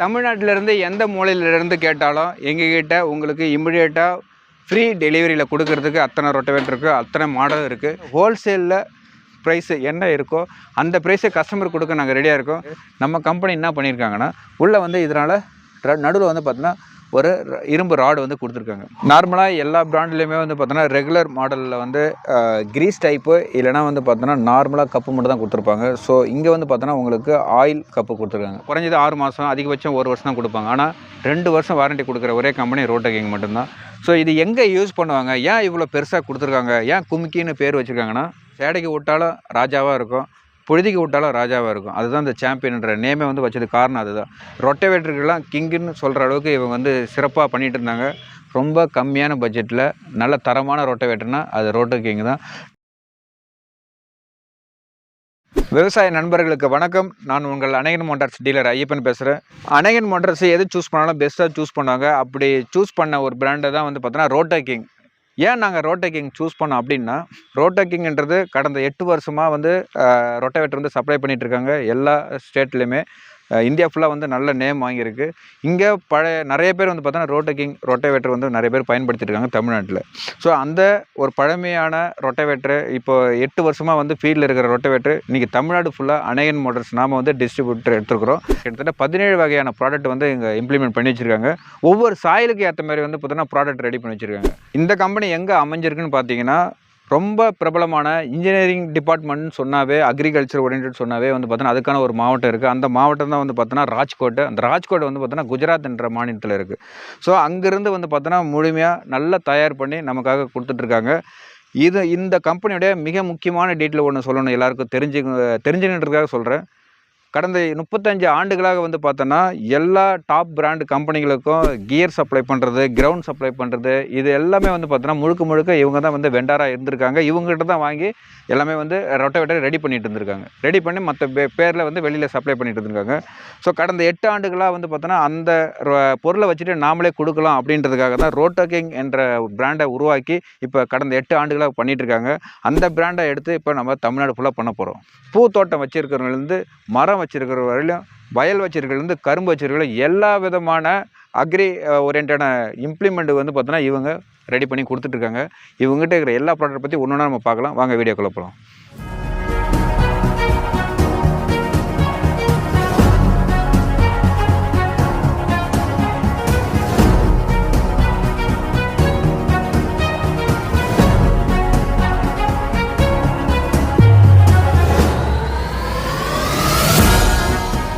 தமிழ்நாட்டிலேருந்து எந்த மூலையிலேருந்து கேட்டாலும் எங்ககிட்ட உங்களுக்கு இமிடியேட்டாக ஃப்ரீ டெலிவரியில் கொடுக்கறதுக்கு அத்தனை ரொட்டவேட் இருக்குது அத்தனை மாடல் இருக்குது ஹோல்சேலில் ப்ரைஸு என்ன இருக்கோ அந்த ப்ரைஸை கஸ்டமர் கொடுக்க நாங்கள் ரெடியாக இருக்கோம். நம்ம கம்பெனி என்ன பண்ணியிருக்காங்கன்னா உள்ளே வந்து இதனால் நடுவில் வந்து பார்த்தோன்னா ஒரு இரும்பு ராடு வந்து கொடுத்துருக்காங்க. நார்மலாக எல்லா ப்ராண்ட்லேயுமே வந்து பார்த்தோன்னா ரெகுலர் மாடலில் வந்து கிரீஸ் டைப்பு இல்லைனா வந்து பார்த்தோன்னா நார்மலாக கப்பு மட்டும் தான் கொடுத்துருப்பாங்க. ஸோ இங்கே வந்து பார்த்தோன்னா உங்களுக்கு ஆயில் கப்பு கொடுத்துருக்காங்க. குறைஞ்சது ஆறு மாதம் அதிகபட்சம் ஒரு வருஷம் தான் கொடுப்பாங்க. ஆனால் ரெண்டு வருஷம் வாரண்டி கொடுக்குற ஒரே கம்பெனி ரோட்டகிங் மட்டும்தான். ஸோ இது எங்கே யூஸ் பண்ணுவாங்க? ஏன் இவ்வளோ பெருசாக கொடுத்துருக்காங்க? ஏன் கும்கின்னு பேர் வச்சுருக்காங்கன்னா சேடைக்கு விட்டாலும் ராஜாவாக இருக்கும். பொழுதிக்கு விட்டாலும் ராஜாவாக இருக்கும். அதுதான் இந்த சாம்பியன்ன்ற நேமே வந்து வச்சது காரணம் அதுதான். ரொட்டவேட்டருக்கெல்லாம் கிங்குன்னு சொல்கிற அளவுக்கு இவங்க வந்து சிறப்பாக பண்ணிகிட்டு இருந்தாங்க. ரொம்ப கம்மியான பட்ஜெட்டில் நல்ல தரமான ரொட்டவேட்டர்னா அது ரோட்டோ கிங் தான். விவசாய நண்பர்களுக்கு வணக்கம். நான் உங்கள் அணையன் மோட்டார்ஸ் டீலர் ஐயப்பன் பேசுகிறேன் அனகன் மோட்டார்ஸ் எது சூஸ் பண்ணாலும் பெஸ்ட்டாக சூஸ் பண்ணுவாங்க. அப்படி சூஸ் பண்ண ஒரு பிராண்டை தான் வந்து பார்த்தோன்னா ரோட்டோ கிங் ஏன் நாங்கள் ரோட்டேக்கிங் சூஸ் பண்ணோம் அப்படின்னா ரோட்டோ கடந்த எட்டு வருஷமாக வந்து ரொட்டவேட்டர் வந்து சப்ளை பண்ணிகிட்ருக்காங்க எல்லா ஸ்டேட்லேயுமே இந்தியா ஃபுல்லாக வந்து நல்ல நேம் வாங்கியிருக்கு. இங்கே பழைய நிறைய பேர் வந்து பார்த்தோன்னா ரோட்டோ கிங் ரொட்டவேட்டர் வந்து நிறைய பேர் பயன்படுத்திருக்காங்க தமிழ்நாட்டில். ஸோ அந்த ஒரு பழமையான ரொட்டவேட்டர் இப்போ எட்டு வருஷமாக வந்து ஃபீல்டில் இருக்கிற ரொட்டவேட்டர் இன்றைக்கி தமிழ்நாடு ஃபுல்லாக அணையன் மோட்டர்ஸ் நாம் வந்து டிஸ்ட்ரிபியூட்டர் எடுத்துருக்குறோம். கிட்டத்தட்ட பதினேழு வகையான ப்ராடக்ட் வந்து இங்கே இம்ப்ளிமெண்ட் பண்ணி வச்சுருக்காங்க. ஒவ்வொரு சாயலுக்கு ஏற்ற மாதிரி வந்து பார்த்தோன்னா ப்ராடக்ட் ரெடி பண்ணி வச்சுருக்காங்க. இந்த கம்பெனி எங்கே அமைஞ்சிருக்குன்னு பார்த்தீங்கன்னா ரொம்ப பிரபலமான இன்ஜினியரிங் டிபார்ட்மெண்ட்னு சொன்னாவே அக்ரிகல்ச்சர் ஓரியன்ட் சொன்னாவே வந்து பார்த்தோன்னா அதுக்கான ஒரு மாவட்டம் இருக்குது அந்த மாவட்டம் தான் வந்து பார்த்தோன்னா ராஜ்கோட் அந்த ராஜ்கோட் வந்து பார்த்தோன்னா குஜராத் என்ற மாநிலத்தில் இருக்குது ஸோ அங்கேருந்து வந்து பார்த்தோன்னா முழுமையாக நல்லா தயார் பண்ணி நமக்காக கொடுத்துட்ருக்காங்க. இது இந்த கம்பெனியோடைய மிக முக்கியமான டீட்டெயில் ஒன்று சொல்லணும் எல்லாருக்கும் தெரிஞ்சு தெரிஞ்சுன்றதுக்காக சொல்கிறேன் கடந்த முப்பத்தஞ்சு ஆண்டுகளாக வந்து பார்த்தோன்னா எல்லா டாப் பிராண்டு கம்பெனிகளுக்கும் கியர் சப்ளை பண்ணுறது கிரவுண்ட் சப்ளை பண்ணுறது இது எல்லாமே வந்து பார்த்தோன்னா முழுக்க முழுக்க இவங்க தான் வந்து வெண்டாராக இருந்திருக்காங்க. இவங்ககிட்ட தான் வாங்கி எல்லாமே வந்து ரொட்டவேட்டர் ரெடி பண்ணிட்டு இருந்திருக்காங்க. ரெடி பண்ணி மற்ற பேரில் வந்து வெளியில் சப்ளை பண்ணிட்டு இருந்திருக்காங்க. ஸோ கடந்த எட்டு ஆண்டுகளாக வந்து பார்த்தோன்னா அந்த ரொ- பொருளை வச்சுட்டு நாமளே கொடுக்கலாம் அப்படின்றதுக்காக தான் ரோட்டோக்கிங் என்ற பிராண்டை உருவாக்கி இப்போ கடந்த எட்டு ஆண்டுகளாக பண்ணிகிட்ருக்காங்க இருக்காங்க. அந்த பிராண்டை எடுத்து இப்போ நம்ம தமிழ்நாடு ஃபுல்லாக பண்ண போகிறோம் பூ தோட்டம் வச்சிருக்கிறவங்கலேருந்து மரம் வச்சிருக்கிற வரையிலும் வயல் வச்சிருக்கிறதுலேருந்து கரும்பு வச்சிருக்கிற எல்லா விதமான அக்ரி ஓரியன்டான இம்ப்ளிமெண்ட் வந்து பார்த்தோன்னா இவங்க ரெடி பண்ணி கொடுத்துட்ருக்காங்க இவங்ககிட்ட இருக்கிற எல்லா ப்ராடக்ட் பற்றி ஒன்று நம்ம பார்க்கலாம். வாங்க வீடியோக்குள்ள போகலாம்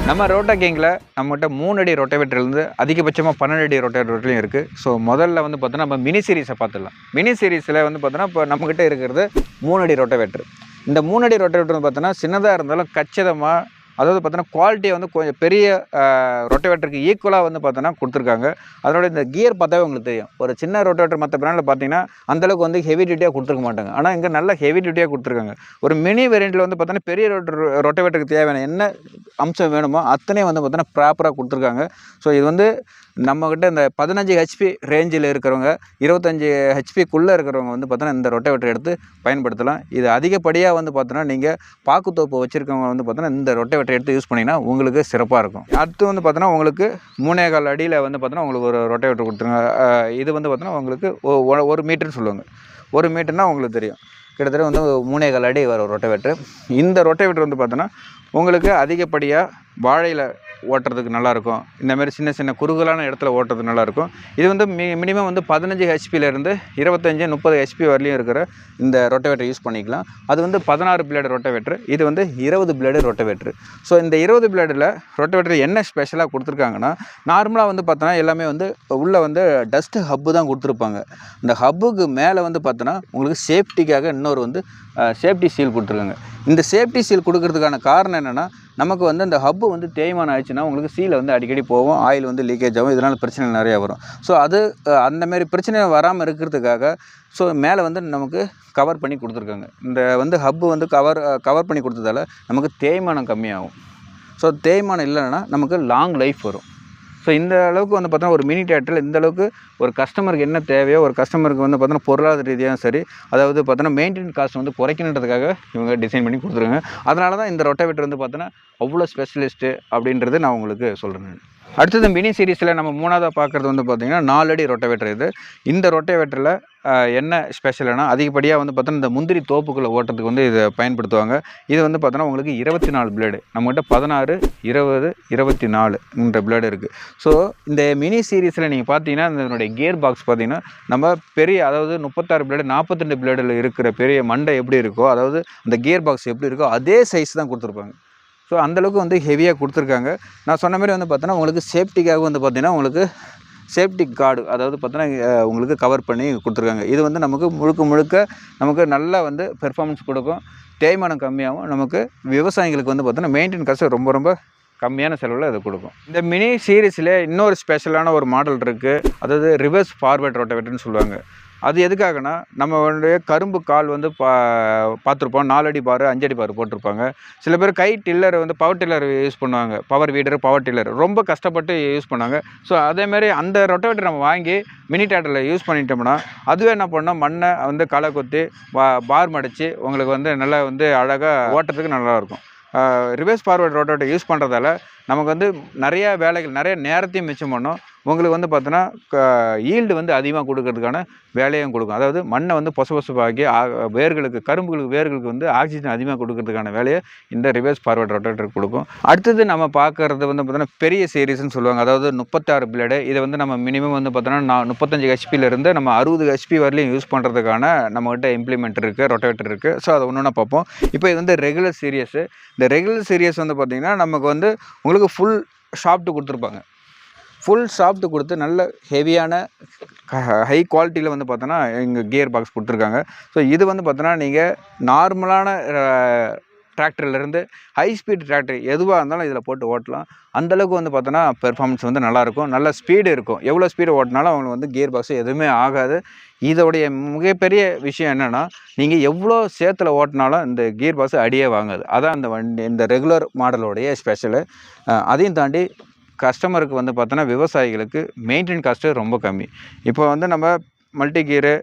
நம்ம ரோட்டா கேங்கில் நம்மகிட்ட மூணு அடி ரொட்டவேட்டர்லேருந்து அதிகபட்சமாக பன்னெண்டு அடி ரொட்டவேட்டர்லையும் இருக்குது ஸோ முதல்ல வந்து பார்த்தோன்னா நம்ம மினி சீரிஸை பார்த்துடலாம். மினி சீரிஸில் வந்து பார்த்தோன்னா இப்போ நம்மக்கிட்ட இருக்கிறது மூணு அடி ரொட்டவேட்டர் இந்த மூணு அடி ரொட்டவேட்டர் பார்த்தோன்னா சின்னதாக இருந்தாலும் கச்சிதமாக அதாவது பார்த்தோன்னா குவாலிட்டியை வந்து கொஞ்சம் பெரிய ரொட்டவேட்டருக்கு ஈக்குவலாக வந்து பார்த்தோன்னா கொடுத்துருக்காங்க. அதனோட இந்த கியர் பார்த்தாவே உங்களுக்கு தெரியும். ஒரு சின்ன ரொட்டவேட்டர் மற்ற பிராண்டில் பார்த்தீங்கன்னா அந்தளவுக்கு வந்து ஹெவி டியூட்டியாக கொடுத்துருக்க மாட்டாங்க. ஆனால் இங்கே நல்ல ஹெவி டியூட்டியாக கொடுத்துருக்காங்க. ஒரு மினி வேரியண்ட்டில் வந்து பார்த்தோன்னா பெரிய ரொட்டர் ரொட்டவேட்டருக்கு தேவையான என்ன அம்சம் வேணுமோ அத்தனையும் வந்து பார்த்தோன்னா ப்ராப்பராக கொடுத்துருக்காங்க. ஸோ இது வந்து நம்மக்கிட்ட இந்த பதினஞ்சு ஹெச்பி ரேஞ்சில் இருக்கிறவங்க இருபத்தஞ்சி ஹெச்பிக்குள்ளே இருக்கிறவங்க வந்து பார்த்தோன்னா இந்த ரொட்டவேட்டர் எடுத்து பயன்படுத்தலாம். இது அதிகப்படியாக வந்து பார்த்தோன்னா நீங்கள் பாக்குத்தோப்பு வச்சுருக்கவங்க வந்து பார்த்தோன்னா இந்த ரொட்டவேட்டர் எடுத்து யூஸ் பண்ணிங்கன்னா உங்களுக்கு சிறப்பாக இருக்கும். அடுத்து வந்து பார்த்தோன்னா உங்களுக்கு மூணே கால் அடியில் வந்து பார்த்தோன்னா உங்களுக்கு ஒரு ரொட்டவேட்டர் கொடுத்துருங்க. இது வந்து பார்த்தோன்னா உங்களுக்கு ஒரு மீட்டர்னு சொல்லுவாங்க. ஒரு மீட்டர்னால் உங்களுக்கு தெரியும். கிட்டத்தட்ட வந்து மூணே கால் அடி வரும் ரொட்டவேட்டர். இந்த ரொட்டவேட்டர் வந்து பார்த்தோன்னா உங்களுக்கு அதிகப்படியாக வாழையில் ஓட்டுறதுக்கு நல்லாயிருக்கும். இந்த மாதிரி சின்ன சின்ன குறுகலான இடத்துல ஓட்டுறது நல்லாயிருக்கும். இது வந்து மி மினிமம் வந்து பதினஞ்சு ஹெச்பியிலேருந்து இருபத்தஞ்சி முப்பது ஹெச்பி வரலையும் இருக்கிற இந்த ரொட்டவேட்டர் யூஸ் பண்ணிக்கலாம். அது வந்து பதினாறு பிளேடு ரொட்டவேட்டர் இது வந்து இருபது பிளேடு ரொட்டவேட்டர் ஸோ இந்த இருபது பிளேடில் ரொட்டவேட்டர் என்ன ஸ்பெஷலாக கொடுத்துருக்காங்கன்னா நார்மலாக வந்து பார்த்தோன்னா எல்லாமே வந்து உள்ளே வந்து டஸ்ட்டு ஹப்பு தான் கொடுத்துருப்பாங்க. இந்த ஹப்புக்கு மேலே வந்து பார்த்தோன்னா உங்களுக்கு சேஃப்டிக்காக இன்னொரு வந்து சேஃப்டி சீல் கொடுத்துருக்காங்க. இந்த சேஃப்டி சீல் கொடுக்கறதுக்கான காரணம் என்னென்னா நமக்கு வந்து அந்த ஹப்பு வந்து தேய்மானம் ஆயிடுச்சுன்னா உங்களுக்கு சீலை வந்து அடிக்கடி போகும் ஆயில் வந்து லீக்கேஜ் ஆகும். இதனால் பிரச்சனை நிறையா வரும். ஸோ அது அந்தமாரி பிரச்சனை வராமல் இருக்கிறதுக்காக ஸோ மேலே வந்து நமக்கு கவர் பண்ணி கொடுத்துருக்காங்க. இந்த வந்து ஹப்பு வந்து கவர் கவர் பண்ணி கொடுத்ததால நமக்கு தேய்மானம் கம்மியாகும். ஸோ தேய்மானம் இல்லைன்னா நமக்கு லாங் லைஃப் வரும். ஸோ இந்த அளவுக்கு வந்து பார்த்தோன்னா ஒரு மினி தேட்டரில் இந்த அளவுக்கு ஒரு கஸ்டமருக்கு என்ன தேவையோ ஒரு கஸ்டமருக்கு வந்து பார்த்தோன்னா பொருளாதார ரீதியாகவும் சரி அதாவது பார்த்தோன்னா மெயின்டெயின் காஸ்ட் வந்து குறைக்கணுன்றதுக்காக இவங்க டிசைன் பண்ணி கொடுத்துருங்க அதனால தான் இந்த ரொட்டவேட்டர் வந்து பார்த்தோன்னா அவ்வளோ ஸ்பெஷலிஸ்ட்டு அப்படின்றது நான் உங்களுக்கு சொல்கிறேன் அடுத்தது மினி சீரிஸில் நம்ம மூணாவதாக பார்க்குறது வந்து பார்த்திங்கன்னா நாலடி ரொட்டவேட்டர் இது இந்த ரொட்டவேட்டரில் என்ன ஸ்பெஷல்னா அதிகப்படியாக வந்து பார்த்தோன்னா இந்த முந்திரி தோப்புக்குள்ளே ஓட்டுறதுக்கு வந்து இதை பயன்படுத்துவாங்க. இது வந்து பார்த்தோன்னா உங்களுக்கு இருபத்தி நாலு பிளேடு நம்மகிட்ட பதினாறு இருபது இருபத்தி நாலுன்ற பிளேடு இருக்குது ஸோ இந்த மினி சீரிஸில் நீங்கள் பார்த்தீங்கன்னா இதனுடைய கியர் பாக்ஸ் பார்த்தீங்கன்னா நம்ம பெரிய அதாவது முப்பத்தாறு பிளேடு நாற்பத்தெண்டு பிளேடில் இருக்கிற பெரிய மண்டை எப்படி இருக்கோ அதாவது அந்த கியர் பாக்ஸ் எப்படி இருக்கோ அதே சைஸ் தான் கொடுத்துருப்பாங்க. ஸோ அந்தளவுக்கு வந்து ஹெவியாக கொடுத்துருக்காங்க. நான் சொன்ன மாதிரி வந்து பார்த்தோன்னா உங்களுக்கு சேஃப்டிக்காக வந்து பார்த்தீங்கன்னா உங்களுக்கு சேஃப்டி கார்டு அதாவது பார்த்தோன்னா உங்களுக்கு கவர் பண்ணி கொடுத்துருக்காங்க. இது வந்து நமக்கு முழுக்க முழுக்க நமக்கு நல்லா வந்து பெர்ஃபார்மன்ஸ் கொடுக்கும். தேய்மானம் கம்மியாகவும் நமக்கு விவசாயிகளுக்கு வந்து பார்த்தோன்னா மெயின்டைன் காசு ரொம்ப ரொம்ப கம்மியான செலவில் அதை கொடுக்கும். இந்த மினி சீரீஸில் இன்னொரு ஸ்பெஷலான ஒரு மாடல் இருக்குது அதாவது ரிவர்ஸ் ஃபார்வர்ட் ரோட்டவேட்டர்னு சொல்லுவாங்க. அது எதுக்காகனா நம்ம கரும்பு கால் வந்து பா பார்த்துருப்போம். நாலடி பார் அஞ்சடி பார் போட்டிருப்பாங்க. சில பேர் கை டில்லர் வந்து பவர் டில்லர் யூஸ் பண்ணுவாங்க. பவர் வீடர் பவர் டில்லர் ரொம்ப கஷ்டப்பட்டு யூஸ் பண்ணாங்க. ஸோ அதேமாரி அந்த ரொட்டவேட்டர் நம்ம வாங்கி மினி டேட்டரில் யூஸ் பண்ணிட்டோம்னா அதுவே என்ன பண்ணோம் மண்ணை வந்து களை கொத்தி பா பார் மடித்து உங்களுக்கு வந்து நல்லா வந்து அழகாக ஓட்டுறதுக்கு நல்லாயிருக்கும் ரிவர்ஸ் ஃபார்வர்ட் ரோட்டோட்டை யூஸ் பண்ணுறதால நமக்கு வந்து நிறைய வேலைகள் நிறைய நேரத்தையும் மிச்சம் பண்ணும். உங்களுக்கு வந்து பார்த்தோன்னா ஈல்டு வந்து அதிகமாக கொடுக்கறதுக்கான வேலையும் கொடுக்கும். அதாவது மண்ணை வந்து பொச பொசப்பாக்கி ஆ- வேர்களுக்கு கரும்புகளுக்கு வேர்களுக்கு வந்து ஆக்சிஜன் அதிகமாக கொடுக்கறதுக்கான வேலையை இந்த ரிவர்ஸ் ஃபார்வர்ட் ரொட்டேட்டர் கொடுக்கும். அடுத்தது நம்ம பார்க்கறது வந்து பார்த்தோன்னா பெரிய சீரிஸ்னு சொல்லுவாங்க. அதாவது முப்பத்தாறு பிளேடு இதை வந்து நம்ம மினிமம் வந்து பார்த்தோன்னா நான் முப்பத்தஞ்சு ஹெச்பியிலேருந்து நம்ம அறுபது ஹெச்பி வரலையும் யூஸ் பண்ணுறதுக்கான நம்மகிட்ட இம்ப்ளிமெண்ட் இருக்குது ரொட்டேட்டர் இருக்குது ஸோ அதை ஒன்று ஒன்றா பார்ப்போம். இப்போ இது வந்து ரெகுலர் சீரியஸு இந்த ரெகுலர் சீரியஸ் வந்து பார்த்திங்கன்னா நமக்கு வந்து உங்களுக்கு ஃபுல் ஷாப்ட்டு கொடுத்துருப்பாங்க. ஃபுல் சாப்பிட்டு கொடுத்து நல்ல ஹெவியான ஹை குவாலிட்டியில் வந்து பார்த்தோன்னா இங்கே கியர் பாக்ஸ் கொடுத்துருக்காங்க. ஸோ இது வந்து பார்த்தோன்னா நீங்கள் நார்மலான டிராக்டர்லேருந்து ஹை ஸ்பீட் டிராக்டர் எதுவாக இருந்தாலும் இதில் போட்டு ஓட்டலாம். அந்தளவுக்கு வந்து பார்த்தோன்னா பெர்ஃபார்மன்ஸ் வந்து நல்லாயிருக்கும் நல்ல ஸ்பீடு இருக்கும். எவ்வளோ ஸ்பீடு ஓட்டினாலும் அவங்களுக்கு வந்து கியர் பாக்ஸ் எதுவுமே ஆகாது. இதோடைய மிகப்பெரிய விஷயம் என்னென்னா நீங்கள் எவ்வளோ சேத்தில் ஓட்டினாலும் இந்த கியர் பாக்ஸ் அடியே வாங்காது. அதான் இந்த வண்டி இந்த ரெகுலர் மாடலோடைய ஸ்பெஷலு அதையும் தாண்டி கஸ்டமருக்கு வந்து பார்த்தோன்னா விவசாயிகளுக்கு மெயின்டைன் காஸ்ட்டு ரொம்ப கம்மி. இப்போ வந்து நம்ம மல்டி கீரு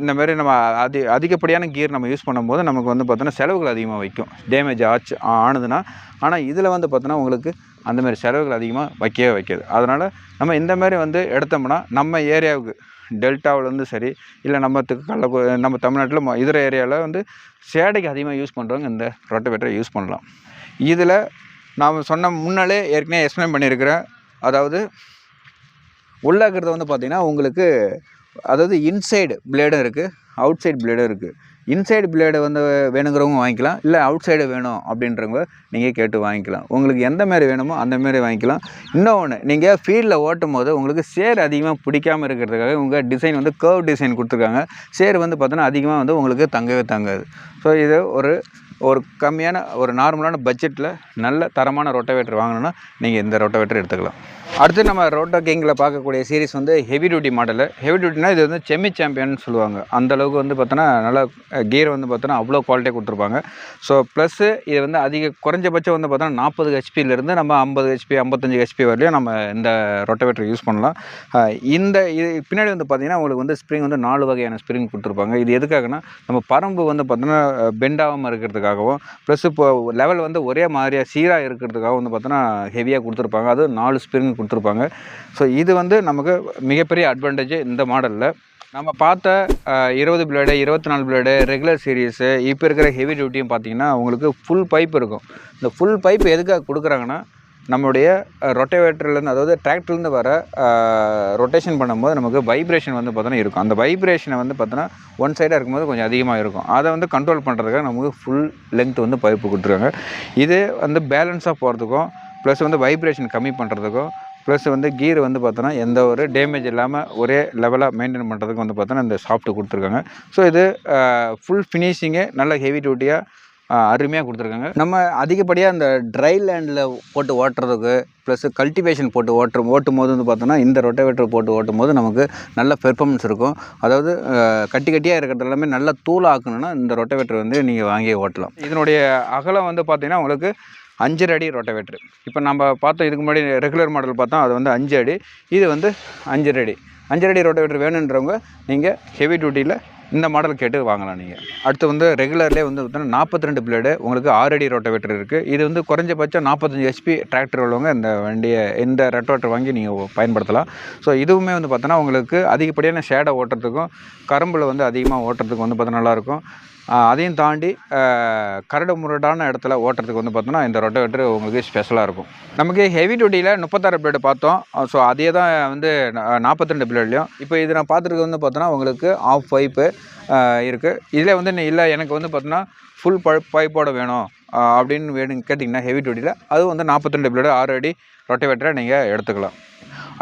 இந்த மாதிரி நம்ம அதி அதிகப்படியான கியர் நம்ம யூஸ் பண்ணும்போது நமக்கு வந்து பார்த்தோன்னா செலவுகள் அதிகமாக வைக்கும். டேமேஜ் ஆச்சு ஆனதுன்னா ஆனால் இதில் வந்து பார்த்தோன்னா உங்களுக்கு அந்த மாதிரி செலவுகள் அதிகமாக வைக்கவே வைக்காது. அதனால் நம்ம இந்த மாதிரி வந்து எடுத்தோம்னா நம்ம ஏரியாவுக்கு டெல்டாவிலேருந்து சரி இல்லை நம்ம கள்ளக்கு நம்ம தமிழ்நாட்டில் இதர ஏரியாவில் வந்து சேடைக்கு அதிகமாக யூஸ் பண்ணுறவங்க இந்த ரொட்டவேட்டரை யூஸ் பண்ணலாம். இதில் நாம் சொன்ன முன்னாலே ஏற்கனவே எக்ஸ்பிளைன் பண்ணியிருக்கிறேன். அதாவது உள்ளே வந்து பார்த்திங்கன்னா உங்களுக்கு அதாவது இன்சைடு பிளேடும் இருக்குது அவுட் சைடு பிளேடும் இருக்குது இன்சைடு பிளேடு வந்து வேணுங்கிறவங்க வாங்கிக்கலாம் இல்லை அவுட் சைடு வேணும் அப்படின்றவங்க நீங்கள் கேட்டு வாங்கிக்கலாம். உங்களுக்கு எந்த மாதிரி வேணுமோ அந்த மாதிரி வாங்கிக்கலாம். இன்னொன்று நீங்கள் ஃபீல்டில் ஓட்டும் போது உங்களுக்கு சேர் அதிகமாக பிடிக்காம இருக்கிறதுக்காக உங்கள் டிசைன் வந்து கர்வ் டிசைன் கொடுத்துருக்காங்க. சேர் வந்து பார்த்தோன்னா அதிகமாக வந்து உங்களுக்கு தங்கவே தங்காது. ஸோ இது ஒரு ஒரு கம்மியான ஒரு நார்மலான பட்ஜெட்டில் நல்ல தரமான ரொட்டவேட்டர் வாங்கணுன்னா நீங்கள் இந்த ரொட்டவேட்டர் எடுத்துக்கலாம். அடுத்து நம்ம ரோட்டோ கேங்கில் பார்க்கக்கூடிய சீரிஸ் வந்து ஹெவி டியூட்டி மாடலு ஹெவி டியூட்டினா இது வந்து செமி சாம்பியன் சொல்லுவாங்க. அந்த அளவுக்கு வந்து பார்த்தோன்னா நல்லா கியர் வந்து பார்த்தோன்னா அவ்வளோ குவாலிட்டியாக கொடுத்துருப்பாங்க. ஸோ ப்ளஸ்ஸு இது வந்து அதிக குறைஞ்சபட்சம் வந்து பார்த்தோன்னா நாற்பது ஹெச்பியிலேருந்து நம்ம ஐம்பது ஹெச்பி ஐம்பத்தஞ்சு ஹெச்பி வரலையும் நம்ம இந்த ரொட்டவேட்டர் யூஸ் பண்ணலாம். இந்த இது பின்னாடி வந்து பார்த்திங்கன்னா உங்களுக்கு வந்து ஸ்ப்ரிங் வந்து நாலு வகையான ஸ்ப்ரிங் கொடுத்துருப்பாங்க. இது எதுக்காகனா நம்ம பரம்பு வந்து பார்த்தோன்னா பெண்டாகாமல் இருக்கிறதுக்காகவும் ப்ளஸ் இப்போ லெவல் வந்து ஒரே மாதிரியாக சீராக இருக்கிறதுக்காகவும் வந்து பார்த்தோன்னா ஹெவியாக கொடுத்துருப்பாங்க. அது நாலு ஸ்ப்ரிங் கொடுத்துருப்பாங்க. ஸோ இது வந்து நமக்கு மிகப்பெரிய அட்வான்டேஜ் இந்த மாடலில் நம்ம பார்த்த இருபது பிளேடு இருபத்தி நாலு பிளேடு ரெகுலர் சீரீஸு இப்போ இருக்கிற ஹெவி டியூட்டியும் பார்த்தீங்கன்னா உங்களுக்கு ஃபுல் பைப் இருக்கும். இந்த ஃபுல் பைப் எதுக்காக கொடுக்குறாங்கன்னா நம்மளுடைய ரொட்டேவேட்டர்லேருந்து அதாவது டிராக்டர்லேருந்து வர ரொட்டேஷன் பண்ணும்போது நமக்கு வைப்ரேஷன் வந்து பார்த்தோன்னா இருக்கும். அந்த வைப்ரேஷனை வந்து பார்த்தோன்னா ஒன் சைடாக இருக்கும்போது கொஞ்சம் அதிகமாக இருக்கும். அதை வந்து கண்ட்ரோல் பண்ணுறதுக்காக நமக்கு ஃபுல் லென்த் வந்து பைப்பு கொடுத்துருக்காங்க. இது வந்து பேலன்ஸாக போகிறதுக்கும் ப்ளஸ் வந்து வைப்ரேஷன் கம்மி பண்ணுறதுக்கும் ப்ளஸ் வந்து கீர் வந்து பார்த்தோன்னா எந்த ஒரு டேமேஜ் இல்லாமல் ஒரே லெவலாக மெயின்டைன் பண்ணுறதுக்கு வந்து பார்த்தோன்னா இந்த சாஃப்ட் கொடுத்துருக்காங்க. ஸோ இது ஃபுல் ஃபினிஷிங்கு நல்ல ஹெவி டியூட்டியாக அருமையாக கொடுத்துருக்காங்க. நம்ம அதிகப்படியாக இந்த ட்ரை லேண்டில் போட்டு ஓட்டுறதுக்கு ப்ளஸ் கல்டிவேஷன் போட்டு ஓட்டுற ஓட்டும் போது வந்து பார்த்தோன்னா இந்த ரொட்டவேட்டர் போட்டு ஓட்டும் போது நமக்கு நல்ல பெர்ஃபார்மன்ஸ் இருக்கும். அதாவது கட்டி கட்டியாக இருக்கிறது எல்லாமே நல்ல தூளாக்கணும்னா இந்த ரொட்டவேட்டர் வந்து நீங்கள் வாங்கி ஓட்டலாம். இதனுடைய அகலம் வந்து பார்த்திங்கன்னா உங்களுக்கு அஞ்சரை அடி ரொட்டவேட்ரு இப்போ நம்ம பார்த்தோம் இதுக்கு முன்னாடி ரெகுலர் மாடல் பார்த்தோம் அது வந்து அஞ்சு அடி. இது வந்து அஞ்சரை அடி. அஞ்சரை அடி ரொட்டவேட்ரு வேணுன்றவங்க நீங்கள் ஹெவி டியூட்டியில் இந்த மாடல் கேட்டு வாங்கலாம் நீங்கள் அடுத்து வந்து ரெகுலர்லேயே வந்து பார்த்தீங்கன்னா நாற்பத்தி ரெண்டு பிளேடு உங்களுக்கு ஆறடி ரோட்டவேட்டர் இருக்குது இது வந்து குறைஞ்சபட்சம் நாற்பத்தஞ்சு ஹெச்பி டிராக்டர் உள்ளவங்க இந்த வண்டியை இந்த ரெட்டோட்டர் வாங்கி நீங்கள் பயன்படுத்தலாம். ஸோ இதுவுமே வந்து பார்த்தோன்னா உங்களுக்கு அதிகப்படியான ஷேடை ஓட்டுறதுக்கும் கரும்பில் வந்து அதிகமாக ஓட்டுறதுக்கு வந்து பார்த்தா நல்லாயிருக்கும் அதையும் தாண்டி கரடு முரடான இடத்துல ஓட்டுறதுக்கு வந்து பார்த்தோன்னா இந்த ரொட்டவேட்டர் உங்களுக்கு ஸ்பெஷலாக இருக்கும். நமக்கு ஹெவி டியூட்டியில் முப்பத்தாறு பிளேடு பார்த்தோம். ஸோ அதே தான் வந்து நாற்பத்தி ரெண்டு பிளேட்லையும் இப்போ இது நான் பார்த்துருக்கு வந்து பார்த்தோன்னா உங்களுக்கு ஆஃப் பைப்பு இருக்குது இதில் வந்து இல்லை எனக்கு வந்து பார்த்தோன்னா ஃபுல் ப பைப்போட வேணும் அப்படின்னு வேணும் கேட்டிங்கன்னா ஹெவி டியூட்டியில் அது வந்து நாற்பத்தி ரெண்டு பிளேடு ஆறு அடி ரொட்டவேட்டரை நீங்கள் எடுத்துக்கலாம்.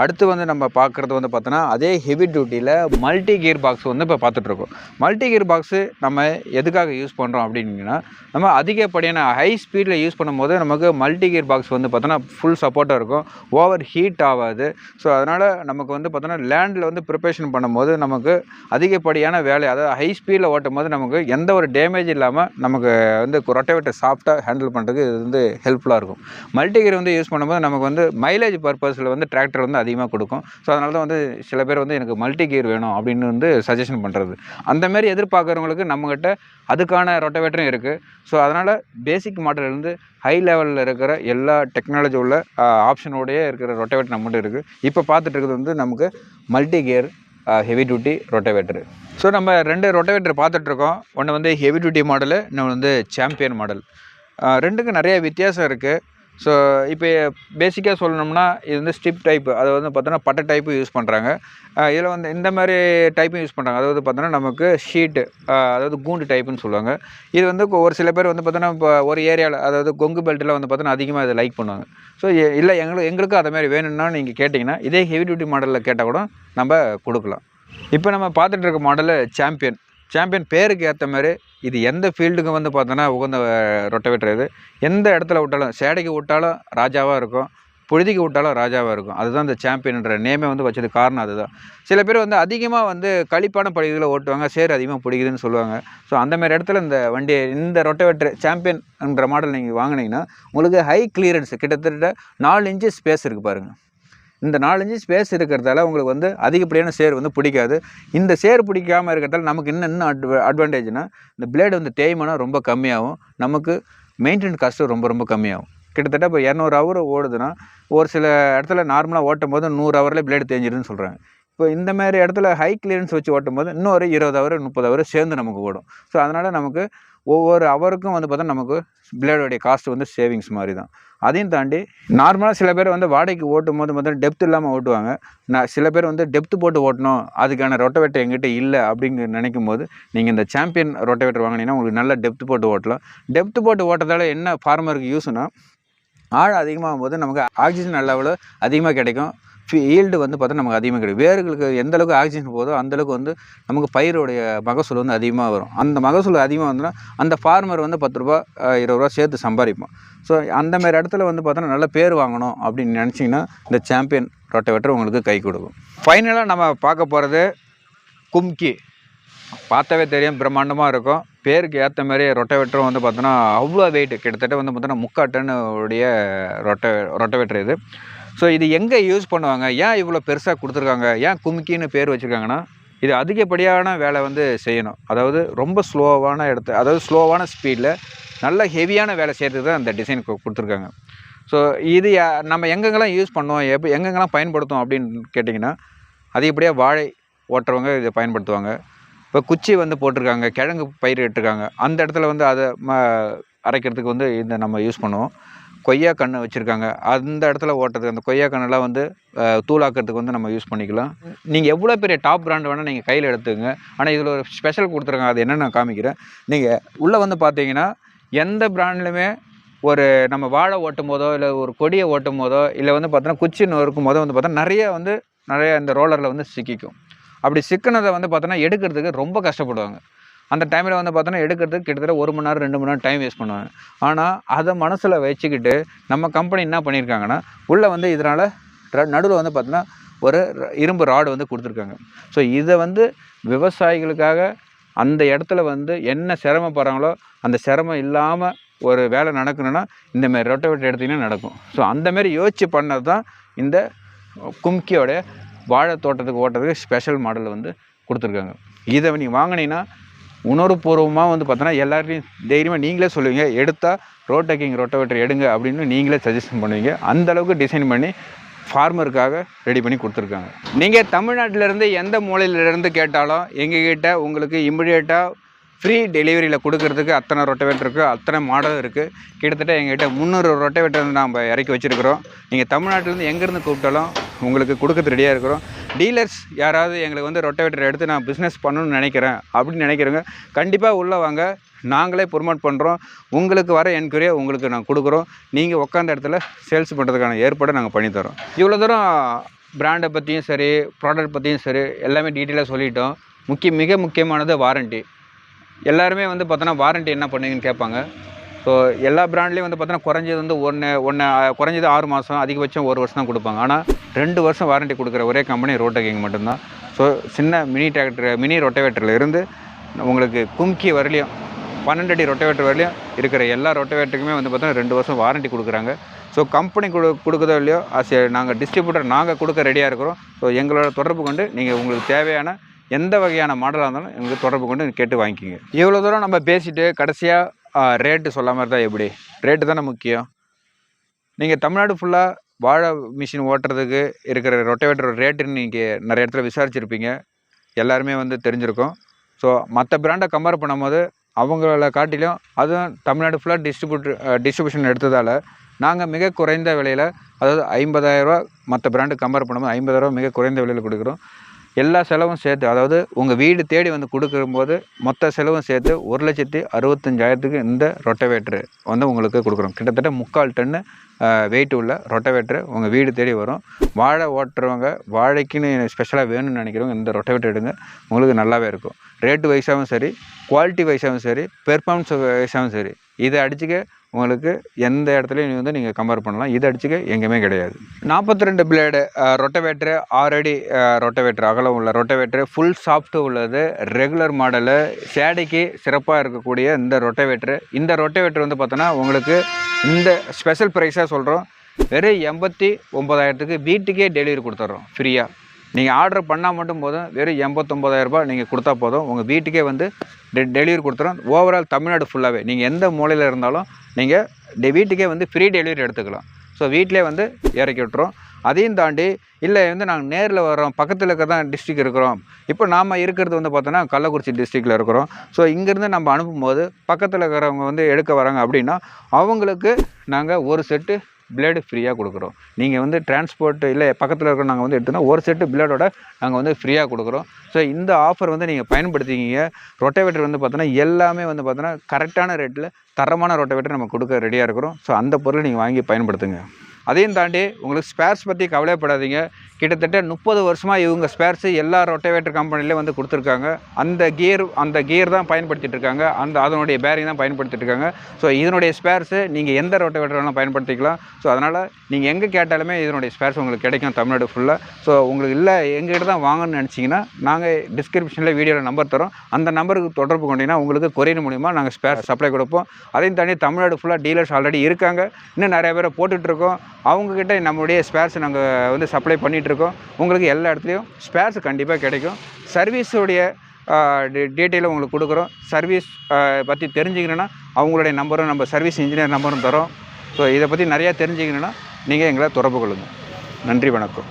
அடுத்து வந்து நம்ம பார்க்குறது வந்து பார்த்தோன்னா அதே ஹெவி டியூட்டியில் மல்டி கியர் பாக்ஸ் வந்து இப்போ பார்த்துட்ருக்கோம் மல்டி கியர் பாக்ஸு நம்ம எதுக்காக யூஸ் பண்ணுறோம் அப்படின்னா நம்ம அதிகப்படியான ஹை ஸ்பீடில் யூஸ் பண்ணும்போது நமக்கு மல்டி கியர் பாக்ஸ் வந்து பார்த்தோன்னா ஃபுல் சப்போர்ட்டாக இருக்கும். ஓவர் ஹீட் ஆகாது. ஸோ அதனால் நமக்கு வந்து பார்த்தோன்னா லேண்டில் வந்து ப்ரிப்பரேஷன் பண்ணும்போது நமக்கு அதிகப்படியான வேலை அதாவது ஹை ஸ்பீடில் ஓட்டும் போது நமக்கு எந்த ஒரு டேமேஜ் இல்லாமல் நமக்கு வந்து ரொட்டவேட்டர் சாஃப்டாக ஹேண்டில் பண்ணுறதுக்கு இது வந்து ஹெல்ப்ஃபுல்லாக இருக்கும். மல்டி கியர் வந்து யூஸ் பண்ணும்போது நமக்கு வந்து மைலேஜ் பர்பஸில் வந்து டிராக்டர் வந்து அதிகமாக கொடுக்கும். ஸோ அதனால தான் வந்து சில பேர் வந்து எனக்கு மல்டி கியர் வேணும் அப்படின்னு வந்து சஜஷன் பண்ணுறது அந்தமாரி எதிர்பார்க்குறவங்களுக்கு நம்மக்கிட்ட அதுக்கான ரொட்டவேட்டரும் இருக்குது ஸோ அதனால் பேசிக் மாடல்லேருந்து ஹை லெவலில் இருக்கிற எல்லா டெக்னாலஜி உள்ள ஆப்ஷனோடயே இருக்கிற ரொட்டவேட்டர் நம்மகிட்ட இருக்குது இப்போ பார்த்துட்டு இருக்கிறது வந்து நமக்கு multi gear heavy duty rotavator so நம்ம ரெண்டு ரொட்டவேட்டர் பார்த்துட்ருக்கோம் ஒன்று வந்து ஹெவி டியூட்டி மாடலு இன்னொன்று வந்து சாம்பியன் மாடல் ரெண்டுக்கும் நிறைய வித்தியாசம் இருக்குது ஸோ இப்போ பேசிக்காக சொல்லணும்னா இது வந்து ஸ்டிப் டைப்பு அது வந்து பார்த்தோன்னா பட்டை டைப்பு யூஸ் பண்ணுறாங்க இதில் வந்து இந்த மாதிரி டைப்பும் யூஸ் பண்ணுறாங்க அதாவது பார்த்தோன்னா நமக்கு ஷீட்டு அதாவது கூண்டு டைப்புன்னு சொல்லுவாங்க. இது வந்து கொ- ஒரு சில பேர் வந்து பார்த்தோன்னா இப்போ ஒரு ஏரியாவில் அதாவது கொங்கு பெல்ட்டில் வந்து பார்த்தோன்னா அதிகமாக இதை லைக் பண்ணுவாங்க. ஸோ இல்லை எங்களுக்கு எங்களுக்கும் அதை மாதிரி வேணும்னா நீங்கள் கேட்டிங்கன்னா இதே ஹெவி டியூட்டி மாடலில் கேட்டால் கூட நம்ம கொடுக்கலாம். இப்போ நம்ம பார்த்துட்டு இருக்க மாடலு சாம்பியன் சாம்பியன் பேருக்கு ஏற்ற மாதிரி இது எந்த ஃபீல்டுக்கு வந்து பார்த்தோன்னா உகந்த ரொட்டவேட்டர் இது எந்த இடத்துல விட்டாலும் சேடைக்கு விட்டாலும் ராஜாவாக இருக்கும். புழுதிக்கு விட்டாலும் ராஜாவாக இருக்கும். அதுதான் இந்த சாம்பியன்ன்ற நேமே வந்து வச்சது காரணம் அதுதான். சில பேர் வந்து அதிகமாக வந்து களிப்பான பகுதிகளை ஓட்டுவாங்க சேர் அதிகமாக பிடிக்குதுன்னு சொல்லுவாங்க. ஸோ அந்தமாரி இடத்துல இந்த வண்டியை இந்த ரொட்டவேட்டர் சாம்பியன்ன்ற மாடல் நீங்கள் வாங்கினீங்கன்னா உங்களுக்கு ஹை கிளியரன்ஸ் கிட்டத்தட்ட நாலு இன்ச்சு ஸ்பேஸ் இருக்குது பாருங்கள் இந்த நாலஞ்சு ஸ்பேஸ் இருக்கிறதால உங்களுக்கு வந்து அதிகப்படியான சேர் வந்து பிடிக்காது. இந்த சேர் பிடிக்காமல் இருக்கிறதால நமக்கு இன்னும் இன்னும் அட்வ அட்வான்டேஜ்னா இந்த பிளேடு வந்து தேய்மானம் ரொம்ப கம்மியாகும். நமக்கு மெயின்டெயின் காஸ்ட்டு ரொம்ப ரொம்ப கம்மியாகும். கிட்டத்தட்ட இப்போ இரநூறு ஹவர் ஓடுதுன்னா ஒரு சில இடத்துல நார்மலாக ஓட்டும் போது நூறு ஹவரில் பிளேடு தேஞ்சிருன்னு சொல்கிறாங்க இப்போ இந்த மாதிரி இடத்துல ஹை கிளியரன்ஸ் வச்சு ஓட்டும் போது இன்னும் ஒரு இருபது ஹவர் முப்பது ஹவர் சேர்ந்து நமக்கு ஓடும். ஸோ அதனால் நமக்கு ஒவ்வொரு ஹவருக்கும் வந்து பார்த்தா நமக்கு பிளேடோடைய காஸ்ட் வந்து சேவிங்ஸ் மாதிரி தான் அதையும் தாண்டி நார்மலாக சில பேர் வந்து வாடகைக்கு ஓட்டும் போது பார்த்தா டெப்த் இல்லாமல் ஓட்டுவாங்க. நான் சில பேர் வந்து டெப்த் போட்டு ஓட்டணும் அதுக்கான ரொட்டவேட்டர் எங்கிட்ட இல்லை அப்படிங்க நினைக்கும் போது நீங்கள் இந்த சாம்பியன் ரொட்டவேட்டர் வாங்கினீங்கன்னா உங்களுக்கு நல்ல டெப்த் போட்டு ஓட்டலாம். டெப்த் போட்டு ஓட்டுறதால என்ன ஃபார்மருக்கு யூஸ்னால் ஆழம் அதிகமாகும் போது நமக்கு ஆக்சிஜன் அளவில் அதிகமாக கிடைக்கும். ஈல்டு வந்து பார்த்தா நமக்கு அதிகமாக கிடைக்கும். வேர்களுக்கு எந்த அளவுக்கு ஆக்சிஜன் போதோ அந்தளவுக்கு வந்து நமக்கு பயிருடைய மகசூல் வந்து அதிகமாக வரும். அந்த மகசூல் அதிகமாக வந்துன்னா அந்த ஃபார்மர் வந்து பத்து ரூபா இருபது ரூபா சேர்த்து சம்பாதிப்போம் ஸோ அந்தமாரி இடத்துல வந்து பார்த்தோன்னா நல்ல பேர் வாங்கணும் அப்படின்னு நினச்சிங்கன்னா இந்த சாம்பியன் ரொட்டவேட்டர் உங்களுக்கு கை கொடுக்கும். ஃபைனலாக நம்ம பார்க்க போகிறது கும்கி. பார்த்தாவே தெரியும் பிரம்மாண்டமாக இருக்கும். பேருக்கு ஏற்ற மாதிரி ரொட்டவேட்டரும் வந்து பார்த்தோன்னா அவ்வளோ வெயிட் கிட்டத்தட்ட வந்து பார்த்தோன்னா முக்கால் டன்னுடைய ரொட்ட ரொட்டவேட்டர் இது. ஸோ இது எங்கே யூஸ் பண்ணுவாங்க? ஏன் இவ்வளோ பெருசாக கொடுத்துருக்காங்க? ஏன் கும்கின்னு பேர் வச்சுருக்காங்கன்னா இது அதிகப்படியான வேலை வந்து செய்யணும். அதாவது ரொம்ப ஸ்லோவான இடத்து அதாவது ஸ்லோவான ஸ்பீடில் நல்ல ஹெவியான வேலை செய்கிறதுக்கு தான் அந்த டிசைன் கொடுத்துருக்காங்க. ஸோ இது யா- நம்ம எங்கெங்கெல்லாம் யூஸ் பண்ணுவோம் எப்போ எங்கெங்கெல்லாம் பயன்படுத்தும் அப்படின்னு கேட்டிங்கன்னா அதிகப்படியாக வாழை ஓட்டுறவங்க இதை பயன்படுத்துவாங்க. இப்போ குச்சி வந்து போட்டிருக்காங்க கிழங்கு பயிர் இட்டிருக்காங்க. அந்த இடத்துல வந்து அதை ம அரைக்கிறதுக்கு வந்து இந்த நம்ம யூஸ் பண்ணுவோம். கொய்யா கன்று வச்சுருக்காங்க. அந்த இடத்துல ஓட்டுறதுக்கு அந்த கொய்யா கண்ணெல்லாம் வந்து தூளாக்கிறதுக்கு வந்து நம்ம யூஸ் பண்ணிக்கலாம். நீங்கள் எவ்வளோ பெரிய டாப் பிராண்ட் வேணால் நீங்கள் கையில் எடுத்துங்க ஆனால் இதில் ஒரு ஸ்பெஷல் கொடுத்துருக்காங்க. அது என்னென்னு நான் காமிக்கிறேன். நீங்கள் உள்ளே வந்து பார்த்தீங்கன்னா எந்த பிராண்ட்லையுமே ஒரு நம்ம வாழை ஓட்டும் போதோ இல்லை ஒரு கொடியை ஓட்டும் போதோ இல்லை வந்து பார்த்தோன்னா குச்சி நொறுக்கும் போதோ வந்து பார்த்தா நிறைய வந்து நிறைய இந்த ரோலரில் வந்து சிக்கிக்கும். அப்படி சிக்கினதை வந்து பார்த்தோன்னா எடுக்கிறதுக்கு ரொம்ப கஷ்டப்படுவாங்க. அந்த டைமில் வந்து பார்த்தோன்னா எடுக்கிறதுக்கு கிட்டத்தட்ட ஒரு மணி நேரம் ரெண்டு மணி நேரம் டைம் வேஸ்ட் பண்ணுவாங்க. ஆனால் அதை மனசில் வச்சுக்கிட்டு நம்ம கம்பெனி என்ன பண்ணியிருக்காங்கன்னா உள்ளே வந்து இதனால் நடுவில் வந்து பார்த்தோன்னா ஒரு இரும்பு ராடு வந்து கொடுத்துருக்காங்க. ஸோ இதை வந்து விவசாயிகளுக்காக அந்த இடத்துல வந்து என்ன சிரமப்படுறாங்களோ அந்த சிரமம் இல்லாமல் ஒரு வேலை நடக்கணும்னா இந்தமாரி ரொட்டவேட்டர் எடுத்திங்கன்னா நடக்கும். ஸோ அந்தமாரி யோசித்து பண்ணது தான் இந்த கும்கியோடைய வாழை தோட்டத்துக்கு ஓட்டுறதுக்கு ஸ்பெஷல் மாடல் வந்து கொடுத்துருக்காங்க. இதை நீங்கள் வாங்கினீங்கன்னா உணர்வுபூர்வமாக வந்து பார்த்தோன்னா எல்லாரையும் தைரியமாக நீங்களே சொல்லுவீங்க. எடுத்தால் ரோட்டக்கிங் ரோட்டோவேட்டர் எடுங்க அப்படின்னு நீங்களே சஜஷன் பண்ணுவீங்க. அந்த அளவுக்கு டிசைன் பண்ணி ஃபார்மருக்காக ரெடி பண்ணி கொடுத்துருக்காங்க. நீங்கள் தமிழ்நாட்டிலேருந்து எந்த மூலையிலேருந்து கேட்டாலும் எங்ககிட்ட உங்களுக்கு இமிடியேட்டாக ஃப்ரீ டெலிவரியில் கொடுக்கறதுக்கு அத்தனை ரொட்டவேட்டர் இருக்குது அத்தனை மாடல் இருக்குது கிட்டத்தட்ட எங்ககிட்ட முந்நூறு ரொட்டவேட்டர் நாம் இறக்கி வச்சுருக்கிறோம். நீங்கள் தமிழ்நாட்டிலேருந்து எங்கேருந்து கூப்பிட்டாலும் உங்களுக்கு கொடுக்கறது ரெடியாக இருக்கிறோம். டீலர்ஸ் யாராவது எங்களுக்கு வந்து ரொட்டவேட்டர் எடுத்து நான் பிஸ்னஸ் பண்ணணும்னு நினைக்கிறேன் அப்படின்னு நினைக்கிறவங்க கண்டிப்பாக உள்ளே வாங்க. நாங்களே ப்ரொமோட் பண்ணுறோம் உங்களுக்கு வர என்கொயரியை உங்களுக்கு நாங்கள் கொடுக்குறோம். நீங்கள் உட்காந்த இடத்துல சேல்ஸ் பண்ணுறதுக்கான ஏற்பாடை நாங்கள் பண்ணித்தரோம் இவ்வளோ தூரம் பிராண்டை பற்றியும் சரி ப்ராடக்ட் பற்றியும் சரி எல்லாமே டீட்டெயிலாக சொல்லிட்டோம். முக்கிய மிக முக்கியமானது வாரண்ட்டி எல்லாருமே வந்து பார்த்தோன்னா வாரண்ட்டி என்ன பண்ணுவீங்கன்னு கேட்பாங்க. ஸோ எல்லா பிராண்ட்லேயும் வந்து பார்த்தோன்னா குறைஞ்சது வந்து ஒன்று ஒன்று குறைஞ்சது ஆறு மாதம் அதிகபட்சம் ஒரு வருஷம் தான் கொடுப்பாங்க. ஆனால் ரெண்டு வருஷம் வாரண்ட்டி கொடுக்குற ஒரே கம்பெனி ரோட்டகிங் மட்டும்தான். ஸோ சின்ன மினி டிராக்டர் மினி ரொட்டவேட்டரில் இருந்து உங்களுக்கு கும்கி வரலையும் பன்னெண்டு அடி ரொட்டவேட்டர் வரலையும் இருக்கிற எல்லா ரொட்டவேட்டருக்குமே வந்து பார்த்தோன்னா ரெண்டு வருஷம் வாரண்ட்டி கொடுக்குறாங்க. ஸோ கம்பெனி கொடு கொடுக்குதோ இல்லையோ அஸ் நாங்கள் டிஸ்ட்ரிபியூட்டர் நாங்கள் கொடுக்க ரெடியாக இருக்கிறோம். ஸோ எங்களோட தொடர்பு கொண்டு நீங்கள் உங்களுக்கு தேவையான எந்த வகையான மாடலாக இருந்தாலும் எங்களுக்கு தொடர்பு கொண்டு கேட்டு வாங்கிக்கிங்க. இவ்வளோ தூரம் நம்ம பேசிட்டு கடைசியாக ரேட்டு சொல்லாமல் இருந்தால் எப்படி? ரேட்டு தானே முக்கியம். நீங்கள் தமிழ்நாடு ஃபுல்லாக வாழை மிஷின் ஓட்டுறதுக்கு இருக்கிற ரொட்டவேட்டர் ரேட்டுன்னு நீங்கள் நிறைய இடத்துல விசாரிச்சிருப்பீங்க. எல்லாருமே வந்து தெரிஞ்சிருக்கும். ஸோ மற்ற பிராண்டை கம்பேர் பண்ணும்போது அவங்கள காட்டிலும் அதுவும் தமிழ்நாடு ஃபுல்லாக டிஸ்ட்ரிபியூட் டிஸ்ட்ரிபியூஷன் எடுத்ததால் நாங்கள் மிக குறைந்த விலையில் அதாவது ஐம்பதாயிரரூவா மற்ற பிராண்டு கம்பேர் பண்ணும்போது ஐம்பதாயிரரூவா மிக குறைந்த விலையில் கொடுக்குறோம். எல்லா செலவும் சேர்த்து அதாவது உங்கள் வீடு தேடி வந்து கொடுக்கும்போது மொத்த செலவும் சேர்த்து ஒரு லட்சத்தி அறுபத்தஞ்சாயிரத்துக்கு இந்த ரொட்டவேட்ரு வந்து உங்களுக்கு கொடுக்குறோம். கிட்டத்தட்ட முக்கால் டன்னு வெயிட் உள்ள ரொட்டவேட்ரு உங்கள் வீடு தேடி வரும். வாழை ஓட்டுறவங்க வாழைக்குன்னு ஸ்பெஷலாக வேணும்னு நினைக்கிறவங்க இந்த ரொட்டவேட்டர் எடுங்க. உங்களுக்கு நல்லாவே இருக்கும். ரேட்டு வைஸாகவும் சரி குவாலிட்டி வைஸாகவும் சரி பெர்ஃபார்மன்ஸ் வைஸாகவும் சரி. இதை அடிச்சுக்க உங்களுக்கு எந்த இடத்துலையும் வந்து நீங்கள் கம்பேர் பண்ணலாம். இது அடிச்சுக்க எங்கேயுமே கிடையாது. நாற்பத்தி ரெண்டு பிளேடு ரொட்டவேட்ரு ஆறடி ரொட்டவேட்ரு அகலம் உள்ள ரொட்டவேட்ரு ஃபுல் சாஃப்ட்டு உள்ளது. ரெகுலர் மாடலு சேடைக்கு சிறப்பாக இருக்கக்கூடிய இந்த ரொட்டவேட்ரு இந்த ரொட்டவேட்ரு வந்து பார்த்தோன்னா உங்களுக்கு இந்த ஸ்பெஷல் ப்ரைஸாக சொல்கிறோம் வெறும் எண்பத்தி ஒம்பதாயிரத்துக்கு வீட்டுக்கே டெலிவரி கொடுத்துட்றோம் ஃப்ரீயாக நீங்கள் ஆர்டர் பண்ணால் மட்டும் போதும். வெறும் எண்பத்தொம்பதாயிரரூபா நீங்கள் கொடுத்தா போதும். உங்கள் வீட்டுக்கே வந்து டெ டெலிவரி கொடுத்துரும். ஓவரால் தமிழ்நாடு ஃபுல்லாகவே நீங்கள் எந்த மூலையில் இருந்தாலும் நீங்கள் டெ வீட்டுக்கே வந்து ஃப்ரீ டெலிவரி எடுத்துக்கலாம். ஸோ வீட்டிலே வந்து இறக்கி விட்டுரும். அதையும் தாண்டி இல்லை வந்து நாங்கள் நேரில் வரோம் பக்கத்தில் இருக்க தான் டிஸ்ட்ரிக் இருக்கிறோம். இப்போ நாம் இருக்கிறது வந்து பார்த்தோன்னா கள்ளக்குறிச்சி டிஸ்ட்ரிக்டில் இருக்கிறோம். ஸோ இங்கேருந்து நம்ம அனுப்பும்போது பக்கத்தில் இருக்கிறவங்க வந்து எடுக்க வராங்க அப்படின்னா அவங்களுக்கு நாங்கள் ஒரு செட்டு பிளேடு ஃப்ரீயாக கொடுக்குறோம். நீங்கள் வந்து டிரான்ஸ்போர்ட் இல்லை பக்கத்தில் இருக்கிற நாங்கள் வந்து எடுத்துனா ஒரு செட்டு பிளேடோட நாங்கள் வந்து ஃப்ரீயாக கொடுக்குறோம். ஸோ இந்த ஆஃபர் வந்து நீங்கள் பயன்படுத்திக்கிங்க. ரொட்டவேட்டர் வந்து பார்த்தோன்னா எல்லாமே வந்து பார்த்தோன்னா கரெக்டான ரேட்டில் தரமான ரொட்டவேட்டர் நம்ம கொடுக்க ரெடியாக இருக்கிறோம். ஸோ அந்த பொருளை நீங்கள் வாங்கி பயன்படுத்துங்க. அதையும் தாண்டி உங்களுக்கு ஸ்பேர்ஸ் பற்றி கவலைப்படாதீங்க. கிட்டத்தட்ட முப்பது வருஷமாக இவங்க ஸ்பேர்ஸு எல்லா ரொட்டவேட்டர் கம்பெனிலேயே வந்து கொடுத்துருக்காங்க. அந்த கியர் அந்த கியர் தான் பயன்படுத்திட்டு இருக்காங்க. அந்த அதனுடைய பேரிங் தான் பயன்படுத்திட்டு இருக்காங்க. ஸோ இதனுடைய ஸ்பேர்ஸு நீங்கள் எந்த ரொட்டவேட்டர் வேணாலும் பயன்படுத்திக்கலாம். ஸோ அதனால் நீங்கள் எங்கே கேட்டாலுமே இதனுடைய ஸ்பேர்ஸ் உங்களுக்கு கிடைக்கும் தமிழ்நாடு ஃபுல்லாக ஸோ உங்களுக்கு இல்லை எங்ககிட்ட தான் வாங்கணும்னு நினச்சிங்கன்னா நாங்கள் டிஸ்கிரிப்ஷனில் வீடியோவில் நம்பர் தரோம். அந்த நம்பருக்கு தொடர்பு கொண்டீங்கன்னா உங்களுக்கு கொரியர் மூலிமா நாங்கள் ஸ்பேர் சப்ளை கொடுப்போம். அதையும் தாண்டி தமிழ்நாடு ஃபுல்லாக டீலர்ஸ் ஆல்ரெடி இருக்காங்க. இன்னும் நிறைய பேரை போட்டுட்ருக்கோம் அவங்கக்கிட்ட நம்மளுடைய ஸ்பேர்ஸ் நாங்கள் வந்து சப்ளை பண்ணிகிட்ருக்கோம் உங்களுக்கு எல்லா இடத்துலையும் ஸ்பேர்ஸ் கண்டிப்பாக கிடைக்கும். சர்வீஸுடைய டீட்டெயிலும் உங்களுக்கு கொடுக்குறோம். சர்வீஸ் பற்றி தெரிஞ்சுக்கணுன்னா அவங்களுடைய நம்பரும் நம்ம சர்வீஸ் இன்ஜினியர் நம்பரும் தரோம். ஸோ இதை பற்றி நிறையா தெரிஞ்சுக்கணுன்னா நீங்கள் எங்களை தொடர்பு கொள்ளுங்கள் நன்றி வணக்கம்.